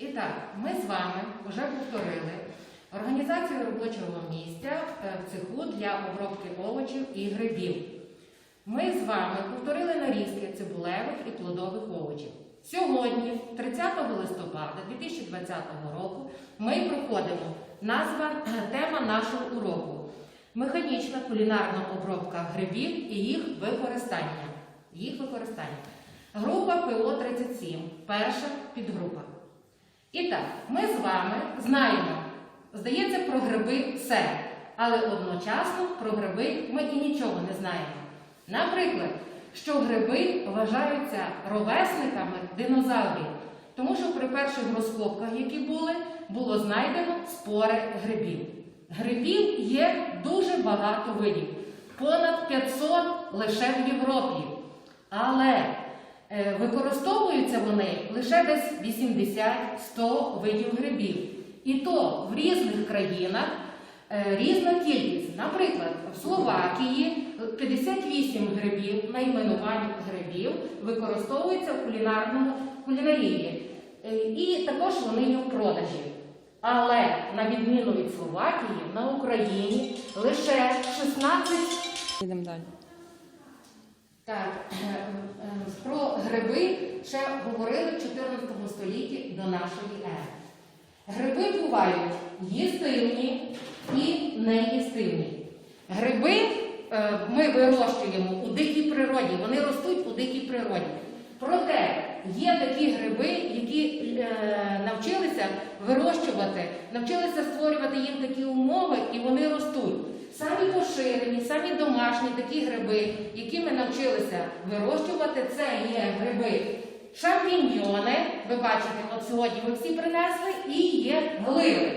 І так, ми з вами вже повторили організацію робочого місця е, в цеху для обробки овочів і грибів. Ми з вами повторили нарізки цибулевих і плодових овочів. Сьогодні, 30 листопада 2020 року, ми проходимо назва е, тема нашого уроку механічна кулінарна обробка грибів і їх використання. Їх використання. Група ПО 37, перша підгрупа. І так, ми з вами знаємо, здається, про гриби все, але одночасно про гриби ми і нічого не знаємо. Наприклад, що гриби вважаються ровесниками динозаврів, тому що при перших розкопках, які були, було знайдено спори грибів. Грибів є дуже багато видів, понад 500 лише в Європі. Але використовуються вони лише десь 80-100 видів грибів. І то в різних країнах е, різна кількість. Наприклад, в Словакії 58 грибів, найменувань грибів використовуються в кулінарному кулінарії. Е, І також вони є в продажі. Але на відміну від Словакії, на Україні лише 16 Йдемо далі. Так, е, е, про гриби ще говорили в 14 столітті до нашої ери. Гриби бувають їстивні і неїстивні. Гриби е, ми вирощуємо у дикій природі, вони ростуть у дикій природі. Проте є такі гриби, які навчилися вирощувати, навчилися створювати їм такі умови, і вони ростуть. Самі поширені, самі домашні такі гриби, які ми навчилися вирощувати, це є гриби шампіньйони. Ви бачите, от сьогодні ви всі принесли, і є гливи.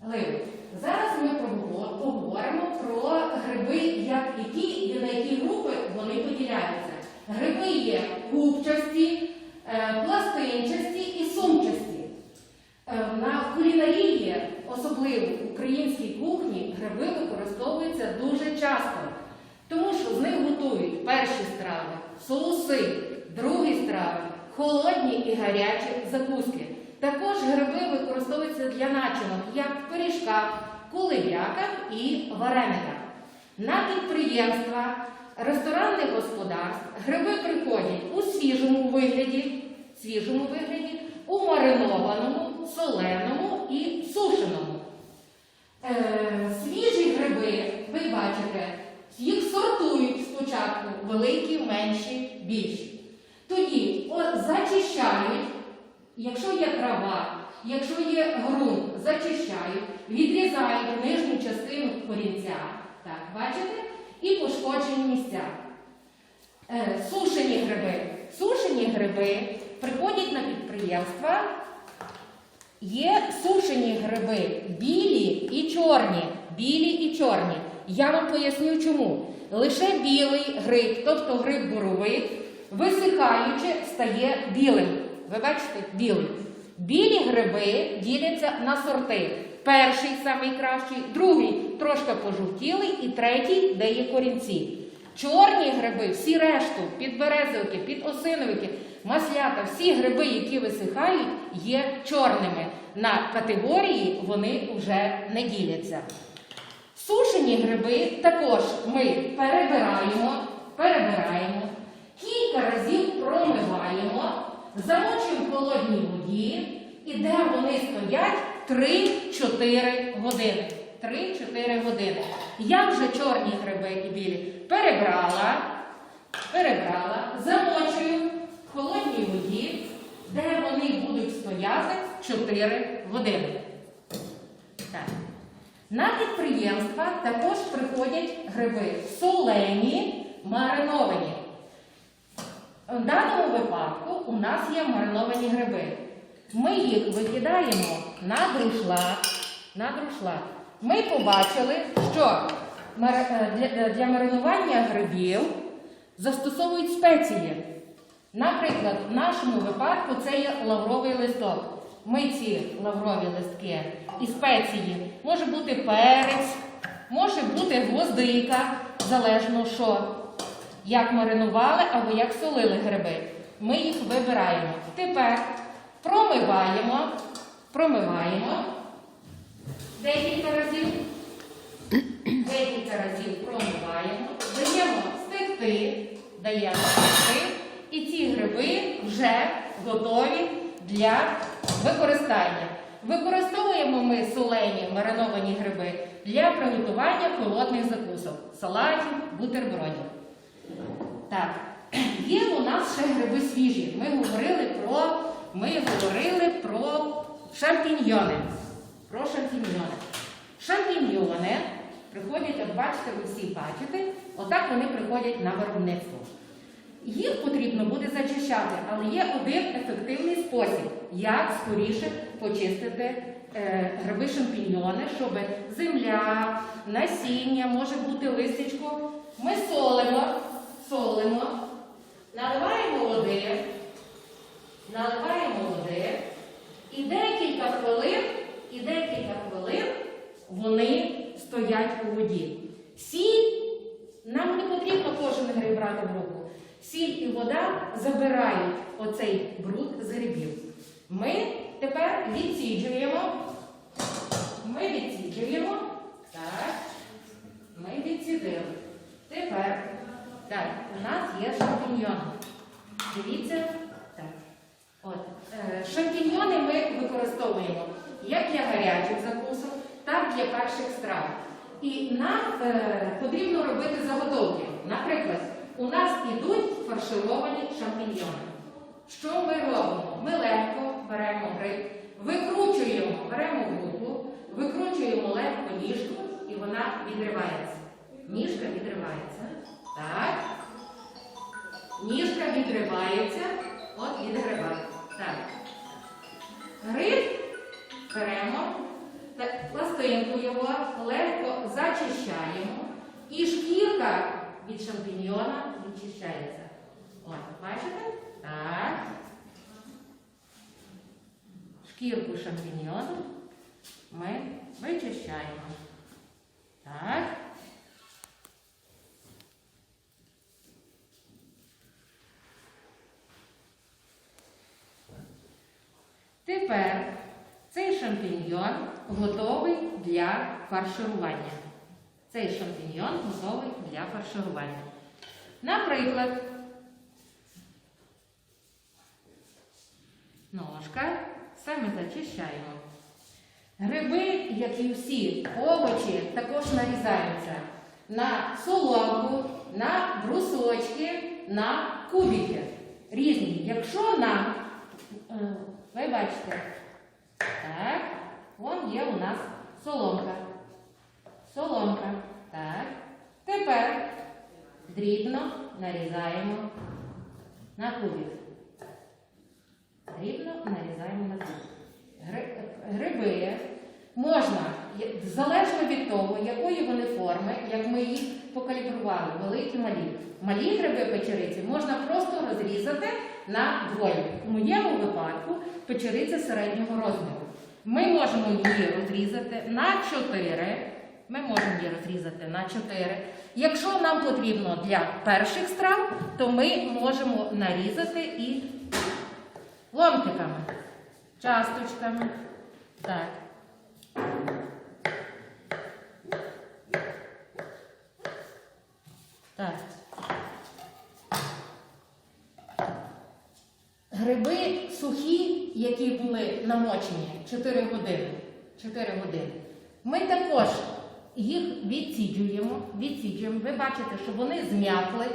Гливи. Зараз ми поговоримо про гриби, як які на які групи вони поділяються. Гриби є купчасті, е, пластинчасті і сумчасті. Е, На кулінарії, особливо в українській кухні, гриби використовуються дуже часто, тому що з них готують перші страви, соуси, другі страви, холодні і гарячі закуски. Також гриби використовуються для начинок, як в пиріжках, кулебяках і варениках. На підприємства, ресторанних господарств гриби приходять у свіжому вигляді, свіжому вигляді, у маринованому, соленому і сушеному. Бачите, їх сортують спочатку великі, менші, більші. Тоді о, зачищають, якщо є трава, якщо є ґрунт, зачищають, відрізають нижню частину корінця. Так, бачите? І пошкоджені місця. Е, сушені гриби. Сушені гриби приходять на підприємства. Є сушені гриби білі і чорні. Білі і чорні. Я вам поясню чому. Лише білий гриб, тобто гриб боровик, висихаючи, стає білим. Ви бачите, білий. Білі гриби діляться на сорти. Перший самий кращий, другий трошки пожовтілий, і третій, де є корінці. Чорні гриби, всі решту, підберезовики, підосиновики, маслята, всі гриби, які висихають, є чорними. На категорії вони вже не діляться. Сушені гриби також ми перебираємо, перебираємо, кілька разів промиваємо, замочуємо в холодній воді, і де вони стоять 3-4 години. 3-4 години. Я вже чорні гриби і білі перебрала, перебрала, замочую в холодній воді, де вони будуть стояти 4 години. На підприємства також приходять гриби солені, мариновані. В даному випадку у нас є мариновані гриби. Ми їх викидаємо на друшлак. На друшлак. Ми побачили, що е, для, для маринування грибів застосовують спеції. Наприклад, в нашому випадку це є лавровий листок. Ми ці лаврові листки і спеції може бути перець, може бути гвоздика, залежно що, як маринували або як солили гриби. Ми їх вибираємо. Тепер промиваємо, промиваємо декілька разів. Декілька разів промиваємо, даємо стекти, даємо стекти, і ці гриби вже готові для використання. Використовуємо ми солені мариновані гриби для приготування холодних закусок, салатів, бутербродів. Так, є у нас ще гриби свіжі. Ми говорили про, ми говорили про шампіньйони. Про шампіньйони. Шампіньйони приходять, от бачите, ви всі бачите, отак вони приходять на виробництво. Їх потрібно буде зачищати, але є один ефективний спосіб, як скоріше почистити е, гриби шампіньйони, щоб земля, насіння, може бути листячко. Ми солимо, солимо, наливаємо води, наливаємо води, і декілька хвилин, і декілька хвилин вони стоять у воді. Сіль нам не потрібно кожен гриб брати в руку. Сіль і вода забирають оцей бруд з грибів. Ми тепер відсіджуємо. Ми відсіджуємо. Так. Ми відсідили. Тепер так, у нас є шампіньйони. Дивіться. Так. От. Е, шампіньйони ми використовуємо як для гарячих закусок, так і для перших страв. І нам е, потрібно робити заготовки. Наприклад, у нас ідуть фаршировані шампіньйони. Що ми робимо? Ми легко беремо гриб, викручуємо, беремо руку, викручуємо легко ніжку і вона відривається. Ніжка відривається. Так. Ніжка відривається. От відривається. Так. Гриб беремо, пластинку його легко зачищаємо. І шкірка від шампіньйона відчищається. От, бачите? Так. Шкірку шампіньйону ми вичищаємо. Так. Тепер цей шампіньйон готовий для фарширування. Цей шампіньйон готовий для фарширування. Наприклад, ножка, ми зачищаємо. Гриби, як і всі овочі, також нарізаються на соломку, на брусочки, на кубики. Різні. Якщо нам, е, ви бачите, так, вон є у нас соломка. Соломка. Так. Тепер дрібно нарізаємо на кубик. Дрібно нарізаємо на кубик. Гриби можна, залежно від того, якої вони форми, як ми їх покалібрували, великі малі. Малі гриби печериці можна просто розрізати на двоє. У моєму випадку печериця середнього розміру. Ми можемо її розрізати на 4. Ми можемо її розрізати на 4. Якщо нам потрібно для перших страв, то ми можемо нарізати і ломтиками, часточками. Так. Так. Гриби сухі, які були намочені 4 години. 4 години. Ми також їх відсіджуємо, відсіджуємо. Ви бачите, що вони зм'якли.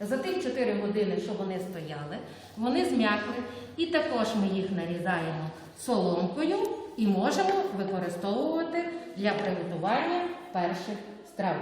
За тих 4 години, що вони стояли, вони зм'якли. І також ми їх нарізаємо соломкою і можемо використовувати для приготування перших страв.